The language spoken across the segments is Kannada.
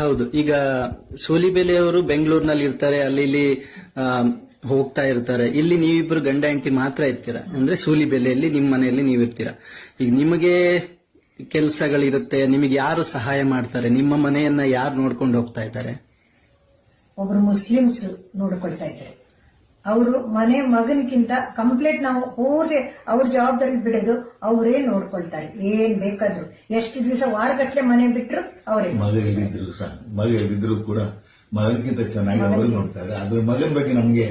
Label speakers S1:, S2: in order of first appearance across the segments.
S1: ಹೌದು. ಈಗ ಸೋಲಿಬೆಲೆಯವರು ಬೆಂಗಳೂರಿನಲ್ಲಿ ಇರ್ತಾರೆ, ಅಲ್ಲಿ ಇಲ್ಲಿ ಹೋಗ್ತಾ ಇರ್ತಾರೆ. ಇಲ್ಲಿ ನೀವಿಬ್ರು ಗಂಡ ಹೆಂಡತಿ ಮಾತ್ರ ಇರ್ತೀರಾ? ಅಂದ್ರೆ ಸೂಲಿಬೆಲೆಯಲ್ಲಿ ನಿಮ್ಮ ಮನೆಯಲ್ಲಿ ನೀವು ಇರ್ತೀರಾ ಈಗ ನಿಮಗೆ ಕೆಲಸಗಳಿರುತ್ತೆ, ನಿಮಗೆ ಯಾರು ಸಹಾಯ ಮಾಡ್ತಾರೆ? ನಿಮ್ಮ ಮನೆಯನ್ನ ಯಾರು ನೋಡ್ಕೊಂಡು ಹೋಗ್ತಾ ಇದ್ದಾರೆ?
S2: ಒಬ್ರು ಮುಸ್ಲಿಮ್ಸ್ ನೋಡ್ಕೊಳ್ತಾ ಇದ್ದಾರೆ. ಅವರು ಮನೆ ಮಗನಿಗಿಂತ ಕಂಪ್ಲೀಟ್ ನಾವು ಪೂರ್ತಿ ಅವ್ರ ಜವಾಬ್ದಾರಿ ಬಿಡೋದು ಅವರೇ ನೋಡ್ಕೊಳ್ತಾರೆ. ಏನ್ ಬೇಕಾದ್ರು. ಎಷ್ಟು ದಿವಸ ವಾರಗಟ್ಲೆ ಮನೆ ಬಿಟ್ರು ಅವರೇ
S3: ಮಗಳಿದ್ರು ಸಹ ಮಗಳಿದ್ರು ಕೂಡ ಮಗನಿಗಿಂತ ಚೆನ್ನಾಗಿ ಅವರು ನೋಡ್ತಾರೆ. ಅದ್ರ ಮಗನ ಬಗ್ಗೆ ನಮ್ಗೆ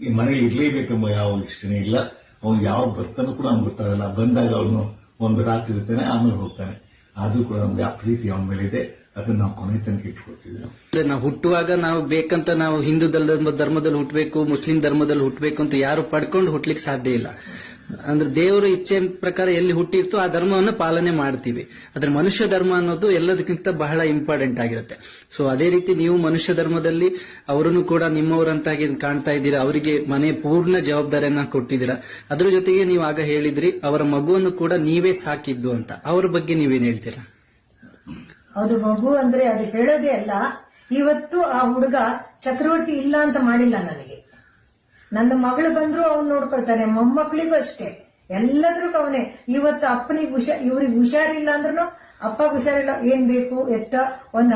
S3: ಈ ಮನೇಲಿ ಇರ್ಲೇಬೇಕೆಂಬ ಯಾವ ಇಷ್ಟನೇ ಇಲ್ಲ. ಅವ್ನು ಯಾವ ಬರ್ತಾನೋ ಕೂಡ ಅವ್ನು ಗೊತ್ತಾಗಲ್ಲ. ಬಂದಾಗ ಅವನು ಒಂದು ರಾತ್ರಿ ಇರ್ತಾನೆ ಆಮೇಲೆ ಹೋಗ್ತಾನೆ. ಆದ್ರೂ ಕೂಡ ನಮ್ಗೆ ಆ ಪ್ರೀತಿ ಅವನ ಮೇಲೆ ಇದೆ ಅದನ್ನ ನಾವು ಕೊನೆ ತನಕ ಇಟ್ಕೊಳ್ತೀವಿ. ನಾವು.
S1: ಹುಟ್ಟುವಾಗ ನಾವು ಬೇಕಂತ ನಾವು ಹಿಂದೂ ಧರ್ಮ- ಧರ್ಮದಲ್ಲಿ ಹುಟ್ಟಬೇಕು ಮುಸ್ಲಿಂ ಧರ್ಮದಲ್ಲಿ ಹುಟ್ಟಬೇಕು ಅಂತ ಯಾರು ಪಡ್ಕೊಂಡು ಹುಟ್ಲಿಕ್ಕೆ ಸಾಧ್ಯ ಇಲ್ಲ. ಅಂದ್ರೆ ದೇವರ ಇಚ್ಛೆ ಪ್ರಕಾರ ಎಲ್ಲಿ ಹುಟ್ಟಿರ್ತೋ ಆ ಧರ್ಮವನ್ನು ಪಾಲನೆ ಮಾಡ್ತೀವಿ. ಆದ್ರೆ ಮನುಷ್ಯ ಧರ್ಮ ಅನ್ನೋದು ಎಲ್ಲದಕ್ಕಿಂತ ಬಹಳ ಇಂಪಾರ್ಟೆಂಟ್ ಆಗಿರುತ್ತೆ. ಸೊ ಅದೇ ರೀತಿ ನೀವು ಮನುಷ್ಯ ಧರ್ಮದಲ್ಲಿ ಅವರನ್ನು ಕೂಡ ನಿಮ್ಮವರಂತಾಗಿ ಕಾಣ್ತಾ ಇದ್ದೀರಾ, ಅವರಿಗೆ ಮನೆ ಪೂರ್ಣ ಜವಾಬ್ದಾರಿಯನ್ನ ಕೊಟ್ಟಿದ್ದೀರಾ. ಅದ್ರ ಜೊತೆಗೆ ನೀವು ಆಗ ಹೇಳಿದ್ರಿ, ಅವರ ಮಗುವನ್ನು ಕೂಡ ನೀವೇ ಸಾಕಿದ್ದು ಅಂತ. ಅವ್ರ ಬಗ್ಗೆ ನೀವೇನ್ ಹೇಳ್ತೀರಾ?
S2: ಅದು ಮಗು, ಅಂದ್ರೆ ಅದು ಹೇಳೋದೇ ಅಲ್ಲ. ಇವತ್ತು ಆ ಹುಡುಗ ಚಕ್ರವರ್ತಿ ಇಲ್ಲ ಅಂತ ಮಾಡಿಲ್ಲ ನನಗೆ. ನನ್ನ ಮಗಳು ಬಂದ್ರು ಅವ್ನು ನೋಡ್ಕೊಳ್ತಾನೆ, ಮೊಮ್ಮಕ್ಳಿಗೂ ಅಷ್ಟೇ. ಎಲ್ಲದ್ರೂ ಅವನೇ. ಇವತ್ತು ಅಪ್ಪನಿಗೆ ಹುಷಾರ್ ಇವ್ರಿಗೆ ಹುಷಾರಿಲ್ಲ ಅಂದ್ರೂ ಅಪ್ಪ ಹುಷಾರಿಲ್ಲ. ಏನ್ ಬೇಕು? ಎತ್ತ? ಒಂದ್